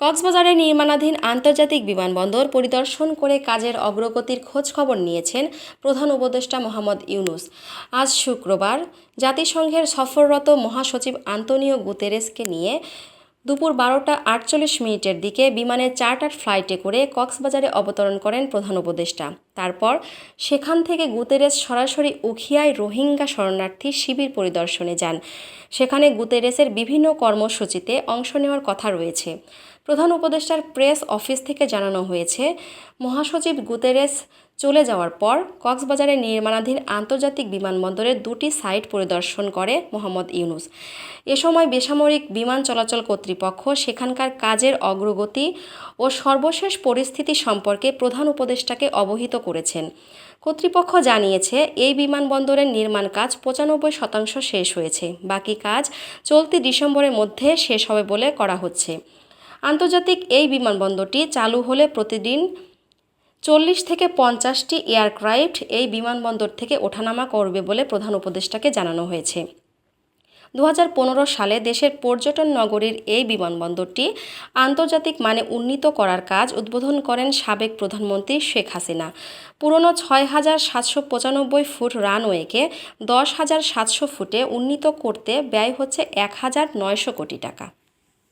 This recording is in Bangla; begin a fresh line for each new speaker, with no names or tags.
কক্সবাজারে নির্মাণাধীন আন্তর্জাতিক বিমানবন্দর পরিদর্শন করে কাজের অগ্রগতির খোঁজ খবর নিয়েছেন প্রধান উপদেষ্টা মোহাম্মদ ইউনুস। আজ শুক্রবার জাতিসংঘের সফররত মহাসচিব আন্তনিও গুতেরেসকে নিয়ে দুপুর বারোটা আটচল্লিশ মিনিটের দিকে বিমানের চার্টার ফ্লাইটে করে কক্সবাজারে অবতরণ করেন প্রধান উপদেষ্টা। তারপর সেখান থেকে গুতেরেস সরাসরি উখিয়ায় রোহিঙ্গা শরণার্থী শিবির পরিদর্শনে যান। সেখানে গুতেরেসের বিভিন্ন কর্মসূচিতে অংশ নেওয়ার কথা রয়েছে। প্রধান উপদেষ্টার প্রেস অফিস থেকে জানানো হয়েছে, মহাসচিব গুতেরেস চলে যাওয়ার পর কক্সবাজারে নির্মাণাধীন আন্তর্জাতিক বিমানবন্দরের দুটি সাইট পরিদর্শন করে মোহাম্মদ ইউনুস। এ সময় বেসামরিক বিমান চলাচল কর্তৃপক্ষ সেখানকার কাজের অগ্রগতি ও সর্বশেষ পরিস্থিতি সম্পর্কে প্রধান উপদেষ্টাকে অবহিত করেছেন। কর্তৃপক্ষ জানিয়েছে, এই বিমানবন্দরের নির্মাণ কাজ পঁচানব্বই শতাংশ শেষ হয়েছে। বাকি কাজ চলতি ডিসেম্বরের মধ্যে শেষ হবে বলে করা হচ্ছে। আন্তর্জাতিক এই বিমানবন্দরটি চালু হলে প্রতিদিন চল্লিশ থেকে পঞ্চাশটি এয়ারক্রাফট এই বিমানবন্দর থেকে ওঠানামা করবে বলে প্রধান উপদেষ্টাকে জানানো হয়েছে। দু হাজার পনেরো সালে দেশের পর্যটন নগরীর এই বিমানবন্দরটি আন্তর্জাতিক মানে উন্নীত করার কাজ উদ্বোধন করেন সাবেক প্রধানমন্ত্রী শেখ হাসিনা। পুরনো ছয় হাজার সাতশো পঁচানব্বই ফুট রানওয়েকে দশ হাজার সাতশো ফুটে উন্নীত করতে ব্যয় হচ্ছে এক হাজার নয়শো কোটি টাকা।